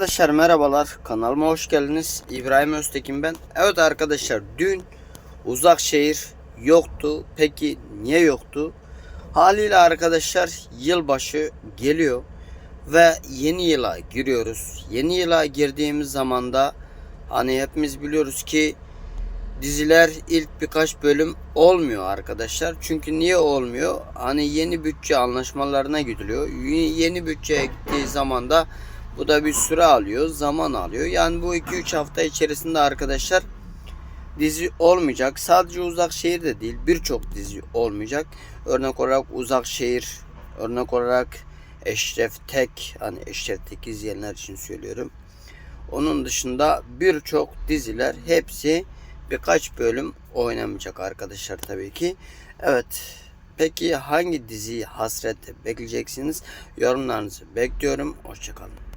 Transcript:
Arkadaşlar merhabalar kanalıma hoş geldiniz İbrahim Öztekin ben Evet arkadaşlar dün uzak şehir yoktu peki niye yoktu Haliyle arkadaşlar yılbaşı geliyor ve yeni yıla giriyoruz Yeni yıla girdiğimiz zaman da hani hepimiz biliyoruz ki diziler ilk birkaç bölüm olmuyor arkadaşlar. Çünkü niye olmuyor? Hani yeni bütçe anlaşmalarına gidiliyor. Yeni bütçeye gittiği zaman da bu da bir süre alıyor, zaman alıyor. Yani bu 2-3 hafta içerisinde arkadaşlar dizi olmayacak. Sadece uzak şehir de değil, birçok dizi olmayacak. Örnek olarak uzak şehir, örnek olarak Eşref Tek, hani Eşref Tek izleyenler için söylüyorum. Onun dışında birçok diziler hepsi birkaç bölüm oynamayacak arkadaşlar tabii ki. Evet. Peki hangi diziyi hasret bekleyeceksiniz? Yorumlarınızı bekliyorum. Hoşçakalın.